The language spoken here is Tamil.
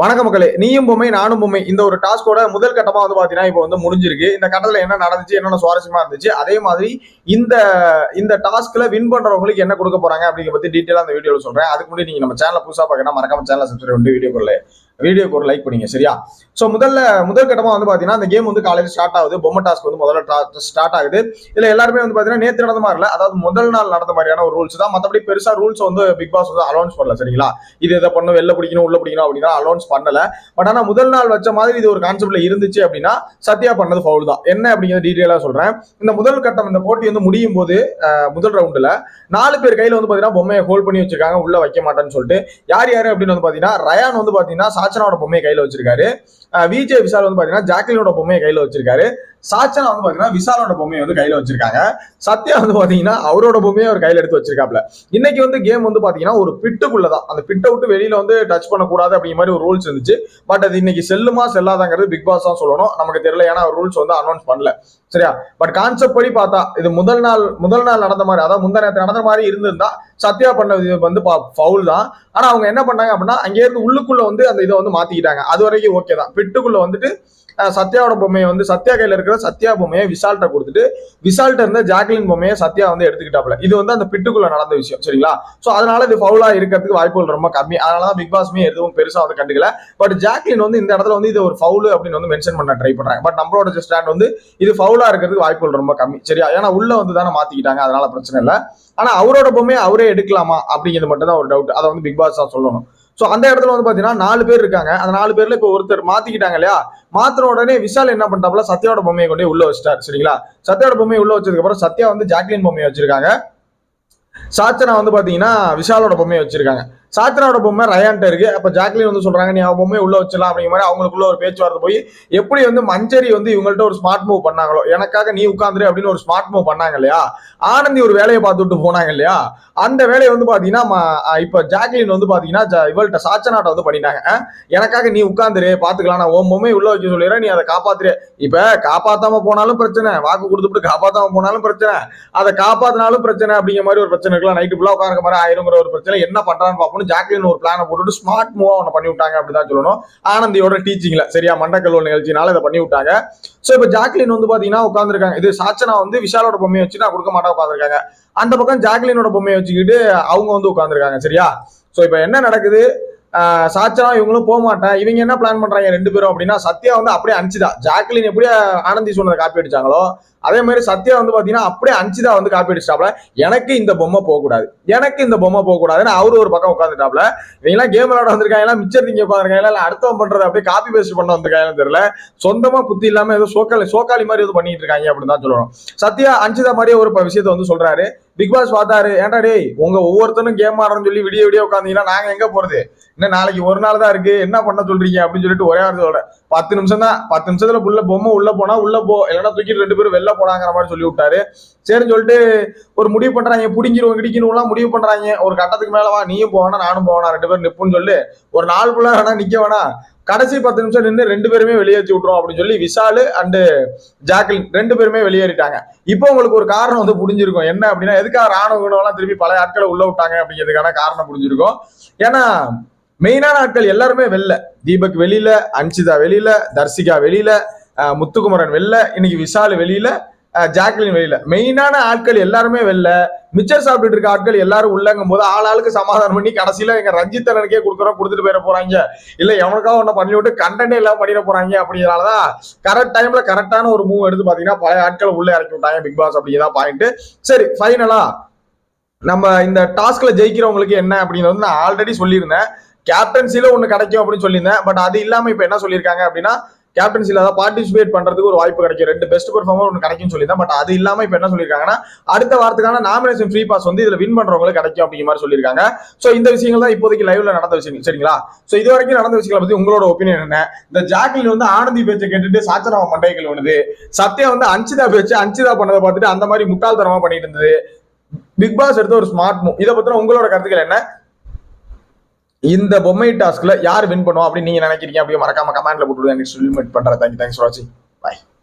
வணக்க மக்களே. நீயும் பொம்மை நானும் பொம்மை இந்த ஒரு டாஸ்கோட முதல் கட்டமாக வந்து பார்த்தீங்கன்னா இப்போ வந்து முடிஞ்சிருக்கு. இந்த கட்டத்தில் என்ன நடந்துச்சு என்னென்ன சுவாரஸ்யமாக இருந்துச்சு அதே மாதிரி இந்த இந்த டாஸ்கில் வின் பண்ணுறவங்களுக்கு என்ன கொடுக்க போறாங்க அப்படிங்கிற பற்றி டீட்டெயிலாக அந்த வீடியோவில் சொல்கிறேன் அதுக்கு முன்னாடி நீங்கள் நம்ம சேனலை புதுசாக பார்க்கணும் மறக்காம சேனல் சப்ஸ்கிரைப் பண்ணி வீடியோ வீடியோக்கு ஒரு லைக் பண்ணிங்க சரியா? ஸோ முதல்ல முதல் கட்டமாக வந்து பார்த்தீங்கன்னா அந்த கேம் வந்து காலையில் ஸ்டார்ட் ஆகுது. பொம்மை டாஸ்க் வந்து முதல்ல ஸ்டார்ட் ஆகுது. இல்லை எல்லாருமே வந்து பார்த்தீங்கன்னா நேற்று நடந்த மாதிரி அதாவது முதல் நாள் நடந்த மாதிரியான ஒரு ரூல்ஸ் தான். மற்றபடி பெருசாக ரூல்ஸ் வந்து பிக் பாஸ் வந்து அலௌன்ஸ் பண்ணல சரிங்களா? இது இதை பண்ணணும் வெளில பிடிக்கணும் உள்ள பிடிக்கணும் அப்படின்னா அலௌன்ஸ் பண்ணல. பட் ஆனால் முதல் நாள் வச்ச மாதிரி இது ஒரு கான்செப்ட்ல இருந்துச்சு அப்படின்னா சத்யா பண்ணது ஃபவுல் தான். என்ன அப்படிங்கிறது டீட்டெயிலா சொல்றேன். இந்த முதல் கட்டம் இந்த போட்டி வந்து முடியும் போது முதல் ரவுண்டில் நாலு பேர் கையில் வந்து பார்த்தீங்கன்னா பொம்மையை ஹோல்ட் பண்ணி வச்சிருக்காங்க. உள்ள வைக்க மாட்டேன்னு சொல்லிட்டு யார் யாரு அப்படின்னு வந்து பார்த்தீங்கன்னா ரயான் வந்து பார்த்தீங்கன்னா சாச்சனாவோட பொம்மையை கையில வச்சிருக்காரு. விஜய் விஷால் வந்து பாத்தீங்கன்னா ஜாக்லினோட பொம்மையை கையில வச்சிருக்காரு. சாச்சனா வந்து பாத்தீங்கன்னா விசாலோட பொம்மையை வந்து கையில வச்சிருக்காங்க. சத்யா வந்து பாத்தீங்கன்னா அவரோட பொம்மையை அவர் கையில எடுத்து வச்சிருக்காப்ல இன்னைக்கு வந்து கேம் வந்து பாத்தீங்கன்னா ஒரு பிட்டுக்குள்ளதான். அந்த பிட்டை விட்டு வெளியில வந்து டச் பண்ணக்கூடாது அப்படிங்கிற மாதிரி ஒரு ரூல்ஸ் இருந்துச்சு. பட் அது இன்னைக்கு செல்லுமா செல்லாதாங்கிறது பிக் பாஸ் தான் சொல்லணும். நமக்கு தெரியல ஏன்னா ரூல்ஸ் வந்து அனௌன்ஸ் பண்ணல. சரியா? பட் கான்செப்ட் படி பார்த்தா இது முதல் நாள் முதல் நாள் நடந்த மாதிரி அதாவது முந்தா நேரத்தில் நடந்த மாதிரி இருந்திருந்தா சத்யா பண்ணது வந்து ஃபவுல் தான். ஆனா அவங்க என்ன பண்ணாங்க அப்படின்னா அங்கே இருந்து உள்ளுக்குள்ள வந்து அந்த இதை வந்து மாத்திக்கிட்டாங்க. அது வரைக்கும் ஓகே தான். பிட்டுக்குள்ள வந்துட்டு சத்யாவோட பொம்மையை வந்து சத்யா கையில் இருக்கிற சத்யா பொம்மையை விசால்ட்ட கொடுத்துட்டு விசால்ட்ட இருந்த ஜாக்லின் பொம்மையை சத்யா வந்து எடுத்துக்கிட்டாப்ல இது வந்து அந்த பிட்டுக்குள்ள நடந்த விஷயம் சரிங்களா? ஸோ அதனால இது ஃபவுலா இருக்கிறதுக்கு வாய்ப்புகள் ரொம்ப கம்மி. அதனால தான் பிக் பாஸ்மே எதுவும் பெருசாக வந்து கண்டுக்கல. பட் ஜாக்லின் வந்து இந்த இடத்துல வந்து இது ஒரு ஃபவுல் அப்படின்னு வந்து மென்ஷன் பண்ண ட்ரை பண்றாங்க. பட் நம்மளோட ஸ்டாண்ட் வந்து இது ஃபவுலா இருக்கிறதுக்கு வாய்ப்புகள் ரொம்ப கம்மி சரியா? ஏன்னா உள்ள வந்து தானே மாத்திக்கிட்டாங்க அதனால பிரச்சனை இல்லை. ஆனா அவரோட பொம்மையை அவரே எடுக்கலாமா அப்படிங்கிறது மட்டும் தான் ஒரு டவுட் அதை வந்து பிக் பாஸ் தான் சொல்லணும். ஸோ அந்த இடத்துல வந்து பாத்தீங்கன்னா நாலு பேர் இருக்காங்க. அந்த நாலு பேர்ல இப்போ ஒருத்தர் மாத்திக்கிட்டாங்க இல்லையா? மாத்தின உடனே விஷால் என்ன பண்ணிட்டாப்ல சத்யாவோட பொம்மையை கொண்டு உள்ள வச்சிட்டார். சரிங்களா? சத்யாவோட பொம்மையை உள்ள வச்சதுக்கு அப்புறம் சத்யா வந்து ஜாக்லின் பொம்மையை வச்சிருக்காங்க. சாச்சனா வந்து பாத்தீங்கன்னா விஷாலோட பொம்மையை வச்சிருக்காங்க. சாச்சனாவோட பொம்மை ரயான்ட்ட இருக்கு. அப்ப ஜாக்லின் வந்து சொல்றாங்க நீ அவன் பொம்மை உள்ள வச்சிடலாம் அப்படிங்கிற மாதிரி அவங்களுக்குள்ள ஒரு பேச்சுவார்த்தை போய் எப்படி வந்து மஞ்சரி வந்து இவங்கள்ட்ட ஒரு ஸ்மார்ட் மூவ் பண்ணாங்களோ? எனக்காக நீ உட்காந்துரு அப்படின்னு ஒரு ஸ்மார்ட் மூவ் பண்ணாங்க இல்லையா? ஆனந்தி ஒரு வேலையை பார்த்துட்டு போனாங்க இல்லையா? அந்த வேலையை வந்து பாத்தீங்கன்னா இப்ப ஜாக்லின் வந்து பாத்தீங்கன்னா இவள்கிட்ட சாச்சனாட்ட வந்து பண்ணிட்டாங்க. எனக்காக நீ உட்காந்துரு பாத்துக்கலாம். நான் உன் பொம்மை உள்ள வச்சு சொல்லிடுறேன். நீ அதை காப்பாத்துரு. இப்ப காப்பாத்தாம போனாலும் பிரச்சனை. வாக்கு கொடுத்துட்டு காப்பாத்தாம போனாலும் பிரச்சனை. அதை காப்பாத்தினாலும் பிரச்சனை அப்படிங்கிற மாதிரி ஒரு பிரச்சனை இருக்கலாம் நைட்டு ஃபுல்லா உட்கார மாதிரி ஆயிருங்கிற ஒரு பிரச்சனை. என்ன பண்றான்னு பார்ப்போம் ஜாக்லின் ஒரு பிளானை போட்டுட்டு ஸ்மார்ட் மூவா ஒன்று பண்ணி விட்டாங்க அப்படிதான் சொல்லணும். ஆனந்தியோட டீச்சிங்ல சரியா? மண்டக்கல்லூர் நிகழ்ச்சினால இதை பண்ணி விட்டாங்க. ஸோ இப்போ ஜாக்லின் வந்து பாத்தீங்கன்னா உட்காந்துருக்காங்க இது சாச்சனா வந்து விஷாலோட பொம்மையை வச்சு நான் கொடுக்க மாட்டா உட்காந்துருக்காங்க அந்த பக்கம் ஜாக்லினோட பொம்மையை வச்சுக்கிட்டு அவங்க வந்து உட்காந்துருக்காங்க சரியா? ஸோ இப்போ என்ன நடக்குது? சாச்சனா இவங்களும் போக மாட்டேன் இவங்க என்ன பிளான் பண்றாங்க ரெண்டு பேரும் அப்படின்னா சத்யா வந்து அப்படியே அனுச்சிதா. ஜாக்லின் எப்படி ஆனந்தி சொன்னதை காப்பி அடிச்சாங்களோ அதே மாதிரி சத்யா வந்து பாத்தீங்கன்னா அப்படியே அஞ்சுதா வந்து காப்பி அடிச்சிட்டாப்ல. எனக்கு இந்த பொம்மை போகக்கூடாது. எனக்கு இந்த பொம்மை போகக்கூடாதுன்னு அவரு ஒரு பக்கம் உட்காந்துட்டாப்ல இவங்கெல்லாம் கேம் விளையாட வந்திருக்காங்க மிச்சர் திங்க உட்காந்துருக்காங்க இல்ல அடுத்தவன் பண்றது அப்படியே காப்பி பேஸ்ட் பண்ண வந்திருக்காங்கன்னு தெரியல. சொந்தமா புத்தி இல்லாம ஏதோ சோக்காளி சோக்காளி மாதிரி எதுவும் பண்ணிட்டு இருக்காங்க அப்படின்னு தான் சொல்லணும். சத்யா அஞ்சுதா மாதிரியே ஒரு விஷயத்த வந்து சொல்றாரு. பிக் பாஸ் பார்த்தாரு. ஏன்டா டேய் உங்க ஒவ்வொருத்தனும் கேம் ஆடுறன்னு சொல்லி விடிய விடிய உட்காந்தீங்கன்னா நாங்க எங்க போறது? இன்னும் நாளைக்கு ஒரு நாள் தான் இருக்கு. என்ன பண்ண சொல்றீங்க அப்படின்னு சொல்லிட்டு ஒரே வார்த்தை சொல்றேன். பத்து நிமிஷம் தான். பத்து நிமிஷத்துல உள்ள பொம்மை உள்ள போனா உள்ள போ. இல்லைன்னா தூக்கிட்டு ரெண்டு பேரும் வெளில போனாங்கிற மாதிரி சொல்லி விட்டாரு. சரின்னு சொல்லிட்டு ஒரு முடிவு பண்றாங்க. பிடிங்கிருவோம் கிடிக்கணும்லாம் முடிவு பண்றாங்க. ஒரு கட்டத்துக்கு மேல வா நீயும் போவேனா நானும் போவேனா ரெண்டு பேரும் நிப்புன்னு சொல்லி ஒரு நாள் ஃபுல்லா வேணா நிக்க வேணா. கடைசி பத்து நிமிஷம் நின்று ரெண்டு பேருமே வெளியேற்றி விட்டுரும் அப்படின்னு சொல்லி விஷாலு அண்டு ஜாக்லின் ரெண்டு பேருமே வெளியேறிட்டாங்க. இப்போ உங்களுக்கு ஒரு காரணம் வந்து புரிஞ்சிருக்கும். என்ன அப்படின்னா எதுக்காக ராணுவ குணம்லாம் திருப்பி பழைய ஆட்களை உள்ள விட்டாங்க அப்படிங்கிறதுக்கான காரணம் புரிஞ்சிருக்கும். ஏன்னா மெயினான ஆட்கள் எல்லாருமே வெளில. தீபக் வெளியில அன்சிதா வெளியில தர்சிகா வெளியில முத்துக்குமரன் வெளில இன்னைக்கு விஷால் வெளியில ஜாக்லின் வெளியில. மெயினான ஆட்கள் எல்லாருமே வெளில. மிச்சர் சாப்பிட்டுட்டு இருக்க ஆட்கள் எல்லாரும் உள்ளங்கும் போது ஆள் ஆளுக்கு சமாதானம் பண்ணி கடைசியில எங்க ரஞ்சித் அண்ணனுக்கே கொடுக்குறோம் கொடுத்துட்டு போயிட போறாங்க. இல்ல எவனுக்காக ஒண்ணு பண்ணி விட்டு கண்டனே எல்லாம் பண்ணிட போறாங்க அப்படிங்கிறனாலதான் கரெக்ட் டைம்ல கரெக்டான ஒரு மூவ் எடுத்து பாத்தீங்கன்னா பழைய ஆட்களை உள்ள இறக்கி விட்டாங்க பிக் பாஸ் அப்படிங்கிறதா பாயிண்ட் சரி ஃபைனலா நம்ம இந்த டாஸ்க்ல ஜெயிக்கிறவங்களுக்கு என்ன அப்படிங்கிறது வந்து நான் ஆல்ரெடி சொல்லியிருந்தேன். கேப்டன்சில ஒன்று கிடைக்கும் அப்படின்னு சொல்லியிருந்தேன். பட் அது இல்லாம இப்போ என்ன சொல்லியிருக்காங்க அப்படின்னா கேப்டன்சில தான் பார்ட்டிசிபேட் பண்றதுக்கு ஒரு வாய்ப்பு கிடைக்கும். ரெண்டு பெஸ்ட் பெர்ஃபார்மர் ஒன்று கிடைக்கும்னு தான் பட் அது இல்லாம இப்போ என்ன சொல்லியிருக்காங்கன்னா அடுத்த வாரத்துக்கான நாமினேஷன் ஃப்ரீ பாஸ் வந்து இதுல வின் பண்றவங்களுக்கு கிடைக்கும் அப்படிங்கிற மாதிரி சொல்லியிருக்காங்க. ஸோ இந்த விஷயங்கள் தான் இப்போதைக்கு லைவ்ல நடந்த விஷயங்கள் சரிங்களா? ஸோ இது வரைக்கும் நடந்த விஷயங்களை பத்தி உங்களோட ஒப்பீனியன் என்ன? இந்த ஜாக்லின் வந்து ஆனந்தி பேச்சை கேட்டுட்டு சாச்சனாவ மண்டைகள் ஒன்று சத்யா வந்து அஞ்சிதா பேச்சு அஞ்சிதா பண்ணதை பார்த்துட்டு அந்த மாதிரி முட்டாள்தனமா பண்ணிட்டு இருந்தது. பிக் பாஸ் எடுத்த ஒரு ஸ்மார்ட் மூவ் இதை பத்தின உங்களோட கருத்துக்கள் என்ன? இந்த பொம்மை டாஸ்க்ல யார் வின் பண்ணுவோம் அப்படின்னு நீங்க நினைக்கிறீங்க அப்படியே மறக்காம கமெண்ட்ல போட்டு எனக்கு சொல்லிமெண்ட் பண்றேன். தேங்க்யூ தேங்க்ஸ் ஃபார் வாட்சிங் பாய்